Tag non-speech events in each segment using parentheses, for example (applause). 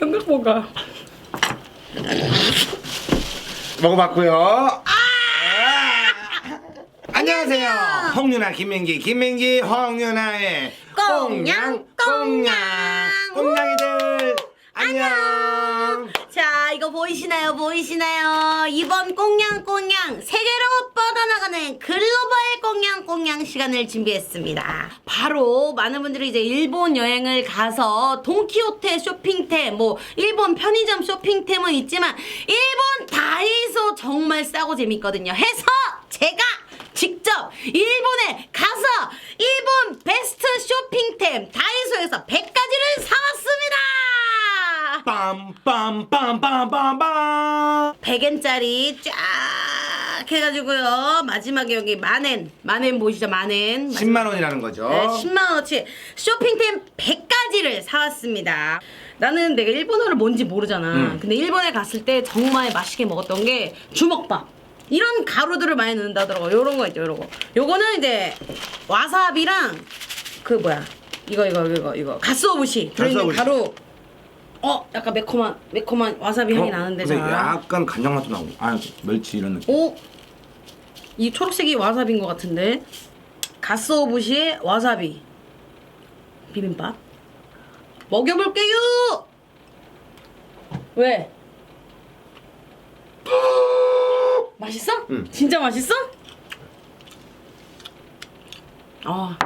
행복보가 먹어봤고요. 아! 안녕하세요. 홍윤아 김민기 김민기 홍윤아의 꽁냥, 꽁냥. 꽁냥이들 안녕. 자 이거 보이시나요? 보이시나요? 이번 꽁냥꽁냥. 세계로 뻗어나가는 글로벌 꽁냥꽁냥 시간을 준비했습니다. 바로 많은 분들이 이제 일본 여행을 가서 돈키호테 쇼핑템 뭐 일본 편의점 쇼핑템은 있지만 일본 다이소 정말 싸고 재밌거든요. 해서 제가 직접 일본에 가서 일본 베스트 쇼핑템 다이소에서 100가지를 사왔습니다 빰빰빰빰빰빰. 100엔짜리 쫙 해가지고요. 마지막에 여기 만엔, 만엔 보이시죠? 만엔. 10만 원이라는 거죠. 네, 10만원어치 쇼핑템 100가지를 사왔습니다. 나는 내가 일본어를 뭔지 모르잖아. 음. 근데 일본에 갔을 때 정말 맛있게 먹었던 게 주먹밥. 이런 가루들을 많이 넣는다더라고. 요런 거 있죠, 요런 거. 요거는 이제 와사비랑 그 뭐야. 이거, 이거, 이거, 이거. 가스오부시. 들어있는. 가루. 어, 약간 매콤한, 매콤한 와사비 향이 어? 나는데 근데 잘. 약간 간장 맛도 나고. 아 멸치 이런 느낌. 오! 이 초록색이 와사비인 것 같은데 가스오부시에 와사비 비빔밥 먹여볼게요! 왜? (gasps) 맛있어? 응. 진짜 맛있어? 아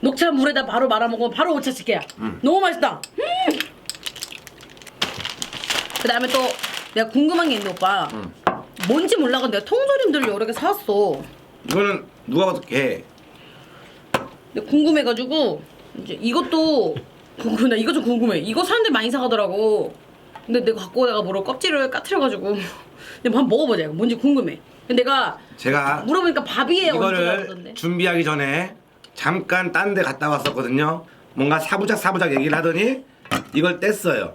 녹차 물에다 바로 말아 먹으면 바로 오차 칠게야 응. 너무 맛있다 음! 그 다음에 또 내가 궁금한 게 있는데 오빠 응. 뭔지 몰라가 내가 통조림들을 여러 개 사왔어. 이거는 누가 봐도 개. 근데 궁금해가지고 이제 이것도 궁금해. 나 이거 좀 궁금해. 이거 사람들 많이 사가더라고. 근데 내가 갖고 오다가 뭐로 껍질을 까트려가지고 (laughs) 근데 한번 먹어보자. 이거 뭔지 궁금해. 근데 내가 제가 물어보니까 밥 위에 얹어가 이거를 준비하기 전에 잠깐 딴 데 갔다 왔었거든요. 뭔가 사부작 사부작 얘기를 하더니 이걸 뗐어요.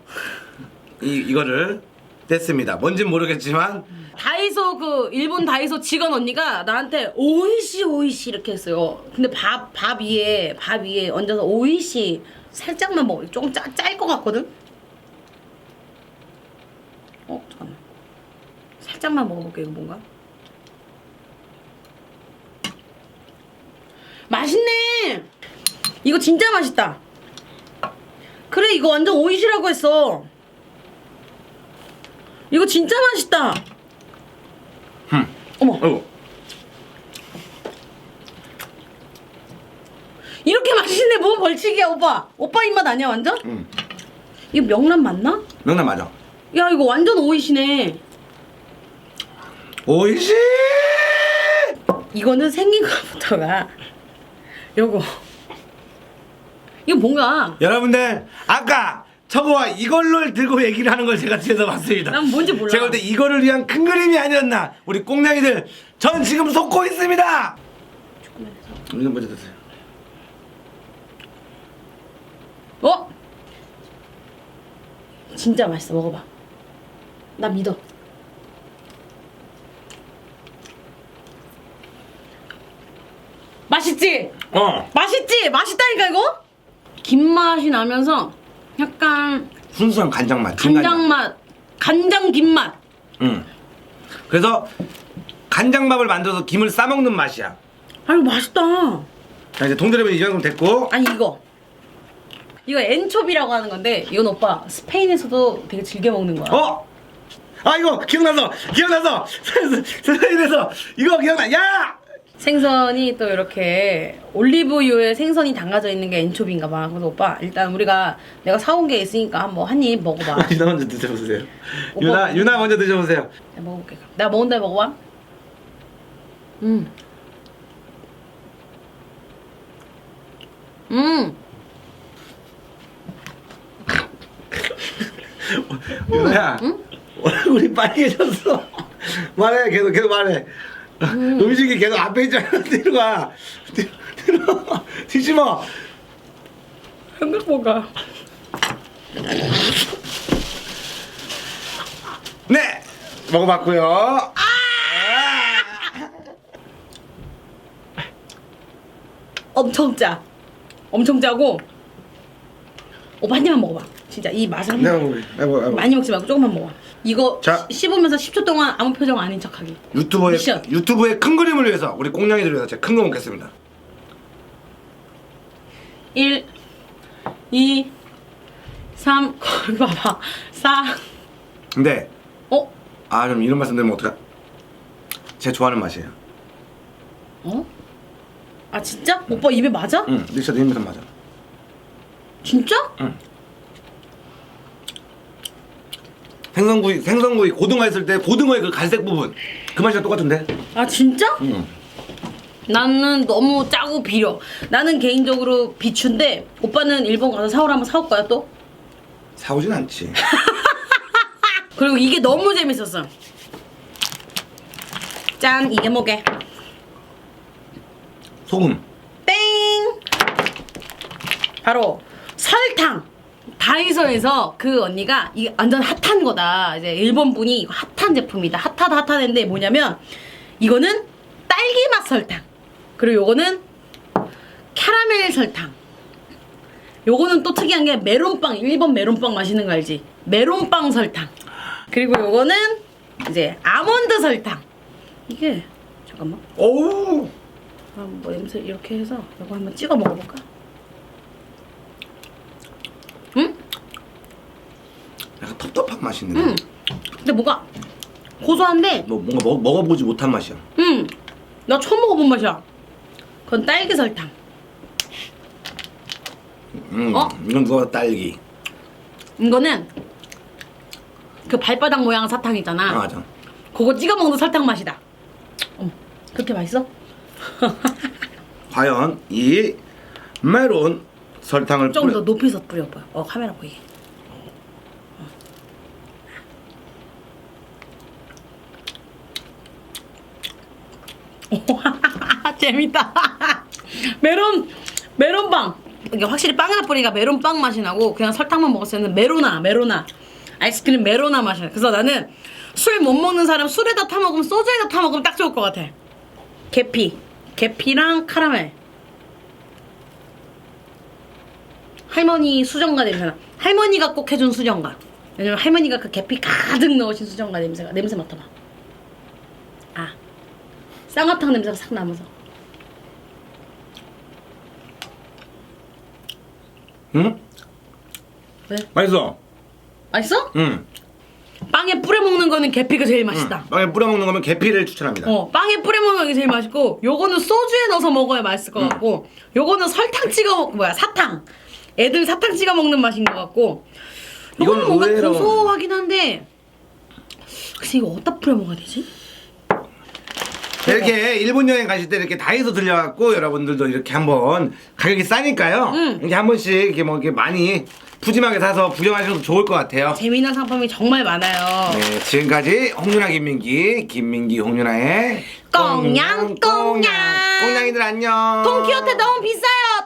이 이거를 뗐습니다. 뭔진 모르겠지만 다이소 그 일본 다이소 직원 언니가 나한테 오이시 오이시 이렇게 했어요. 근데 밥 밥 위에 밥 위에 얹어서 오이시 살짝만 먹어. 조금 짤것 같거든. 어 잠깐만. 살짝만 먹어볼게 이거 뭔가. 맛있네. 이거 진짜 맛있다. 그래 이거 완전 오이시라고 했어. 이거 진짜 맛있다. 흠. 어머 어이구 이렇게 맛있네 뭐 벌칙이야 오빠 오빠 입맛 아니야 완전? 응. 이거 명란 맞나? 명란 맞아. 야 이거 완전 오이시네 오이시. 이거는 생긴 것부터가 요거 이거 뭔가 여러분들 아까 저거와 이걸로 들고 얘기를 하는 걸 제가 뒤에서 봤습니다. 난 뭔지 몰라. 제가 볼 때 이거를 위한 큰 그림이 아니었나. 우리 꽁냥이들 전 지금 속고 있습니다. 이거 먼저 드세요. 어? 진짜 맛있어 먹어봐 나 믿어 맛있지? 어. 맛있지? 맛있다니까 이거? 김 맛이 나면서 약간 순수한 간장 맛. 간장. 맛 간장 김 맛. 응. 그래서 간장밥을 만들어서 김을 싸 먹는 맛이야. 아유 맛있다. 자 이제 동드레면 이 정도 됐고. 아니 이거. 이거 엔초비라고 하는 건데 이건 오빠 스페인에서도 되게 즐겨 먹는 거야. 어? 아 이거 기억났어 기억났어 (laughs) 스페인에서. 이거 기억나. 야 생선이 또 이렇게 올리브유에 생선이 담가져 있는 게 엔초비인가 봐. 그래서 오빠 일단 우리가 내가 사온 게 있으니까 한번 한 입 먹어봐. (laughs) 유나 먼저 드셔보세요. 오빠. 유나 유나 먼저 드셔보세요. 내가 먹어볼게. 내가 먹은 다음에 먹어봐. 음. 음. (laughs) 유나야 얼굴이 빨개졌어. (laughs) 말해 계속 계속 말해 음. 식이 계속 앞에 있잖아? (laughs) 뒤로 가. 뒤- 뒤로 (laughs) 뒤집어. 행복보가. 네. 먹어봤고요. 엄청 짜. 엄청 짜고. 오빠 한 입만 먹어봐 진짜 이 맛을 내가 한번. 내가 먹어. 많이 먹지 말고 조금만 먹어. 이거 자. 씹- 씹으면서 10초 동안 아무 표정 아닌 척하기. 유튜버의 미션. 유튜브의 큰 그림을 위해서 우리 꽁냥이들 위해서 제가 큰 거 먹겠습니다. 1 2 3 거기 봐봐. 4 근데 어? 아 좀 이런 말씀드리면 어떡하? 제 좋아하는 맛이에요. 어? 아 진짜? 오빠 입에 맞아? 응, 리샤도 힘들어 맞아. 진짜? 생선구이 생선구이 고등어 했을 때 고등어의 그 갈색 부분 그 맛이랑 똑같은데? 아 진짜? 응. 나는 너무 짜고 비려. 나는 개인적으로 비추인데 오빠는 일본 가서 한번 사올 거야 또? 사오진 않지. (laughs) 그리고 이게 너무 재밌었어. 짠 이게 뭐게? 소금. 땡! 바로 설탕. 다이소에서 그 언니가 이게 완전 핫한 거다. 이제 일본 분이 이거 핫한 제품이다. 핫하다 핫하는데 뭐냐면 이거는 딸기 맛 설탕. 그리고 요거는 캐러멜 설탕. 요거는 또 특이한 게 메론빵. 일본 메론빵 마시는 거 알지? 메론빵 설탕. 그리고 요거는 이제 아몬드 설탕. 이게 잠깐만. 오우. 그럼 뭐 냄새 이렇게 해서 이거 한번 찍어 먹어볼까? 약간 텁텁한 맛이 있는데. 응. 근데 뭐가 고소한데, 뭐 뭔가 먹, 먹어보지 못한 맛이야. 응. 나 처음 먹어본 맛이야. 그건 딸기 설탕. 음, 어? 이건 봐도 딸기. 이거는 그 발바닥 모양 사탕 있잖아. 아, 맞아. 그거 찍어 먹는 설탕 맛이다. 어머, 그렇게 맛있어? (laughs) 과연 이 메론 설탕을 좀 뿌려- 더 높이서 뿌려봐. 어 카메라 보이게. (laughs) 재밌다. 메론 메론빵. 이게 확실히 빵에다 뿌리니까 메론빵 맛이 나고 그냥 설탕만 먹었을 때는 메로나 메로나 아이스크림 메로나 맛이 나. 그래서 나는 술 못 먹는 사람 술에다 타 먹으면 소주에다 타 먹으면 딱 좋을 것 같아. 계피 계피랑 카라멜. 할머니 수정과 냄새나. 할머니가 꼭 해준 수정과. 왜냐면 할머니가 그 계피 가득 넣으신 수정과 냄새가 냄새 맡아봐. 아 쌍화탕 냄새가 싹 나면서. 응? 왜? 맛있어. 맛있어? 응. 빵에 뿌려 먹는 거는 계피가 제일 맛있다. 빵에 뿌려 먹는 거면 계피를 추천합니다. 어, 빵에 뿌려 먹는 게 제일 맛있고, 요거는 소주에 넣어서 먹어야 맛있을 것 음. 같고, 요거는 설탕 찍어 먹, 뭐야, 사탕. 애들 사탕 찍어 먹는 맛인 것 같고, 요거는 뭔가 의외로- 고소하긴 한데, 글쎄 이거 어디다 뿌려 먹어야 되지? 이렇게 일본 여행 가실 때 이렇게 다이소 들려갖고 여러분들도 이렇게 한번 가격이 싸니까요. 응. 이렇게 한 번씩 이렇게 뭐 이렇게 많이 푸짐하게 사서 구경하셔도 좋을 것 같아요. 재미난 상품이 정말 많아요. 네, 지금까지 홍윤아 김민기, 김민기 홍윤아의 꽁냥, 꽁냥. 꽁냥이들 안녕. 돈키호테 너무 비싸요.